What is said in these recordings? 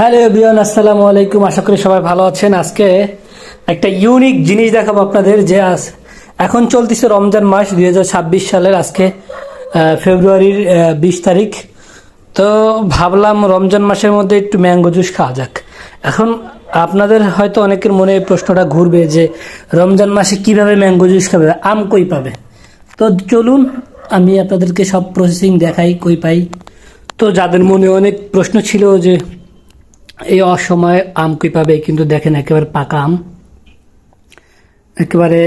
Hello বিয়ন আসসালামু আলাইকুম। আশা করি সবাই ভালো আছেন। আজকে একটা ইউনিক জিনিস দেখাবো আপনাদের যে আজ এখন চলতেছে রমজান মাস দু হাজার ছাব্বিশ সালের আজকে ফেব্রুয়ারির বিশ তারিখ। তো ভাবলাম রমজান মাসের মধ্যে একটু ম্যাঙ্গো জুস খাওয়া যাক। এখন আপনাদের হয়তো অনেকের মনে প্রশ্নটা ঘুরবে যে রমজান মাসে কীভাবে ম্যাঙ্গো জুস খাবে, আম কই পাবে? তো চলুন, আমি আপনাদেরকে সব প্রসেসিং দেখাই, কই পাই। তো যাদের মনে অনেক প্রশ্ন ছিল যে এই অসময়ে আম কই পাবে কিন্তু দেখেন একেবারে পাকা আম। একেবারে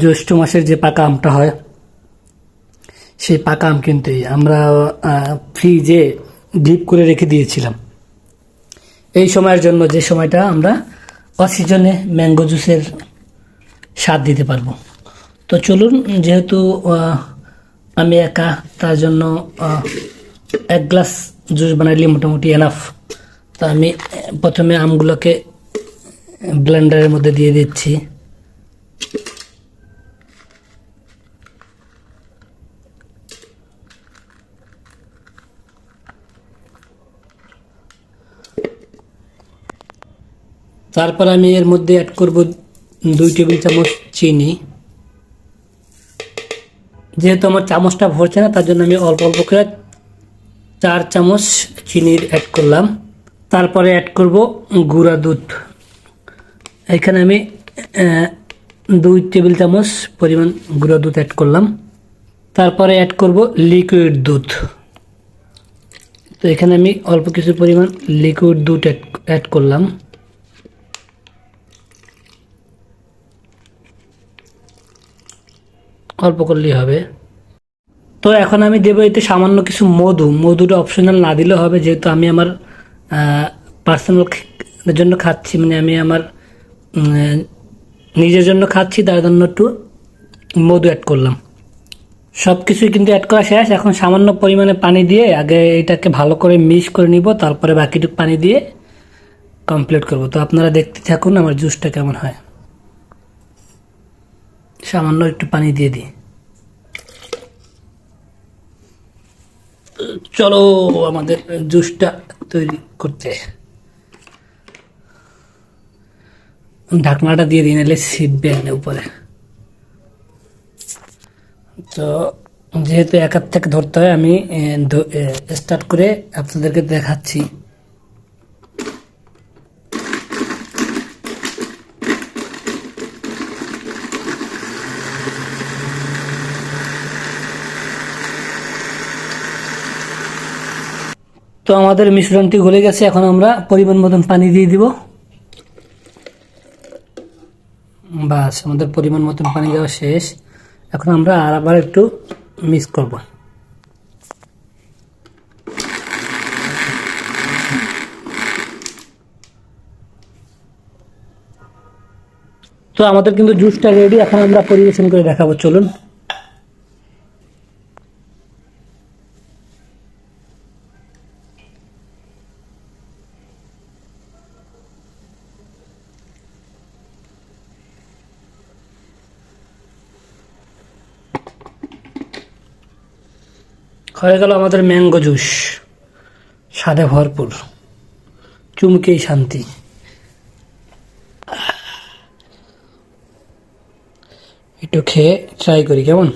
জ্যৈষ্ঠ মাসের যে পাকা আমটা হয়, সেই পাকা আম কিন্তু আমরা ফ্রিজে ডিপ করে রেখে দিয়েছিলাম। এই সময়ের জন্য যে সময়টা আমরা অসিজনে ম্যাঙ্গো জুসের স্বাদ দিতে পারব। তো চলুন, যেহেতু আমি একা, তার জন্য এক গ্লাস জুস বানাইলে মোটামুটি এনাফ তো আমি, প্রথমে আমগুলোকে ব্লেন্ডারের মধ্যে দিয়ে দিচ্ছি। তারপর আমি এর মধ্যে অ্যাড করব দুই টেবিল চামচ চিনি। যেহেতু আমার চামচটা ভরছে না, তার জন্য আমি অল্প অল্প করে চার চামচ চিনির অ্যাড করলাম। তারপরে অ্যাড করব গুঁড়া দুধ। এখানে আমি দুই টেবিল চামচ পরিমাণ গুঁড়া দুধ অ্যাড করলাম। তারপরে অ্যাড করব লিকুইড দুধ। তো এখানে আমি অল্প কিছু পরিমাণ লিকুইড দুধ অ্যাড করলাম। অল্প করলেই হবে। তো এখন আমি দেবো এতে সামান্য কিছু মধু। মধুটা অপশনাল না দিলেও হবে, যেহেতু আমি আমার পার্সোনাল জন্য খাচ্ছি মানে আমি আমার নিজের জন্য খাচ্ছি, তার জন্য একটু মধু অ্যাড করলাম। সব কিছুই কিন্তু অ্যাড করা শেষ, এখন সামান্য পরিমাণে পানি দিয়ে আগে এটাকে ভালো করে মিক্স করে নিব, তারপরে বাকিটুকু পানি দিয়ে কমপ্লিট করব। তো আপনারা দেখতে থাকুন আমার জুসটা কেমন হয়। সামান্য একটু পানি দিয়ে দিই। চলো, আমাদের জুসটা তৈরি করতে। ঢাকনাটা দিয়ে দিয়ে নিলে সিট না উপরে। তো যেহেতু একার থেকে ধরতে হয়, আমি স্টার্ট করে আপনাদেরকে দেখাচ্ছি। তো আমাদের মিশ্রণটি গলে গেছে, এখন আমরা পরিমাণ মতন পানি দিয়ে দিব। বাস, আমাদের পরিমাণ মতন পানি দেওয়া শেষ। এখন আমরা আর আবার একটু মিক্স করব। তো আমাদের কিন্তু জুসটা রেডি এখন আমরা পরিবেশন করে দেখাবো। চলুন। হয়ে গেল আমাদের ম্যাঙ্গো জুস। স্বাদে ভরপুর। চুমকেই শান্তি। একটু খেয়ে ট্রাই করি কেমন?